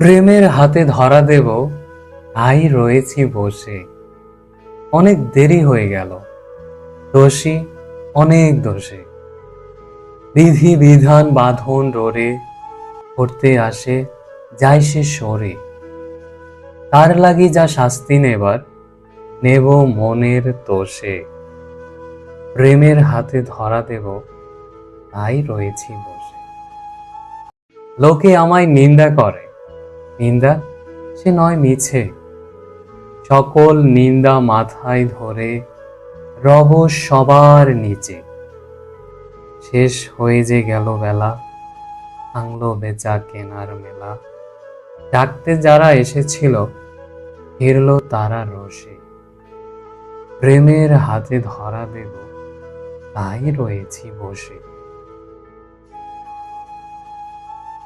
প্রেমের হাতে ধরা দেব তাই রয়েছি বসে। অনেক দেরি হয়ে গেল, দোষী অনেক দোষে। বিধি বিধান বাঁধন রোরে করতে আসে যাই সে সরে। তার লাগি যা শাস্তি নেবার, নেব মনের তোষে প্রেমের হাতে ধরা দেব, তাই রয়েছি বসে। লোকে আমায় নিন্দা করে নিন্দা, সে নয় মিছে। সকল নিন্দা মাথায় ধরে রব সবার নিচে। শেষ হয়ে যে গেল বেলা, ভাঙলো বেচা কেনার মেলা। ডাকতে যারা এসেছিল, ফিরলো তারা রসে। প্রেমের হাতে ধরা দেব, তাই রয়েছি বসে।